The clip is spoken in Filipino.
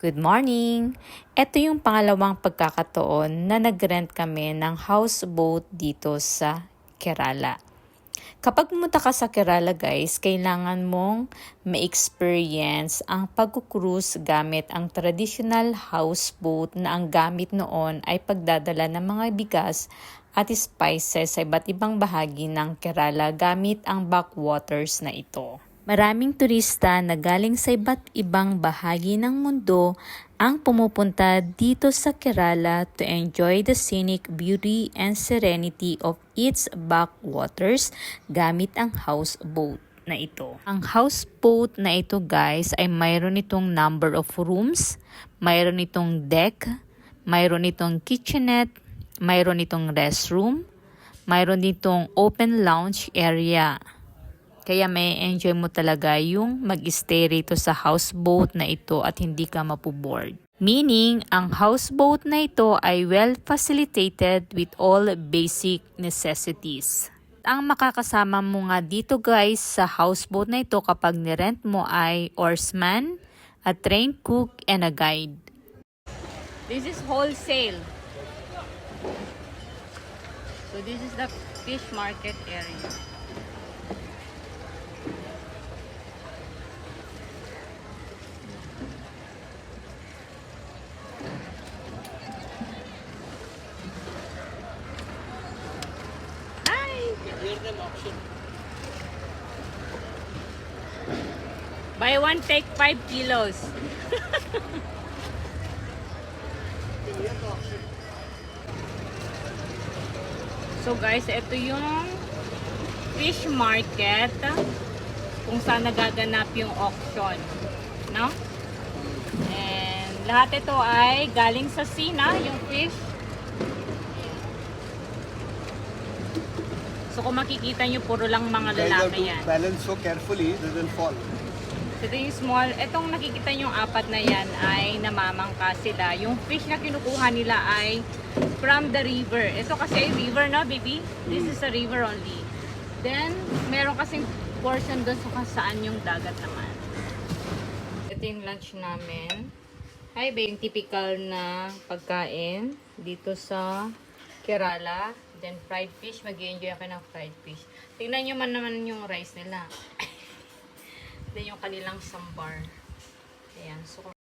Good morning! Ito yung pangalawang pagkakataon na nag-rent kami ng houseboat dito sa Kerala. Kapag pumunta ka sa Kerala guys, kailangan mong ma-experience ang pag-cruise gamit ang traditional houseboat na ang gamit noon ay pagdadala ng mga bigas at spices sa iba't ibang bahagi ng Kerala gamit ang backwaters na ito. Maraming turista na galing sa iba't ibang bahagi ng mundo ang pumupunta dito sa Kerala to enjoy the scenic beauty and serenity of its backwaters gamit ang houseboat na ito. Ang houseboat na ito guys ay mayroon itong number of rooms, mayroon itong deck, mayroon itong kitchenette, mayroon itong restroom, mayroon itong open lounge area. Kaya may enjoy mo talaga yung mag-stay rito sa houseboat na ito at hindi ka mapuboard. Meaning, ang houseboat na ito ay well facilitated with all basic necessities. Ang makakasama mo nga dito guys sa houseboat na ito kapag nirent mo ay oarsman, a trained cook, and a guide. This is wholesale. So this is the fish market area. Buy one, take five kilos. so guys, ito yung fish market kung saan nagaganap yung auction. No? And lahat ito ay galing sa Sina, yung fish. So kung makikita nyo, puro lang mga You guys have lalaki to yan. balance so carefully, they will fall. So, ito yung small, itong nakikita nyo apat na yan ay namamangka sila. Yung fish na kinukuha nila ay from the river. Ito kasi ay river na, baby. This is a river only. Then, meron kasing portion doon sa kung saan yung dagat naman. Ito yung lunch namin. Hi, babe. Yung typical na pagkain dito sa Kerala. Then, fried fish. mag enjoy ka ng fried fish. Tingnan nyo man naman yung rice nila. Then yung kanilang sambar. Ayan. So,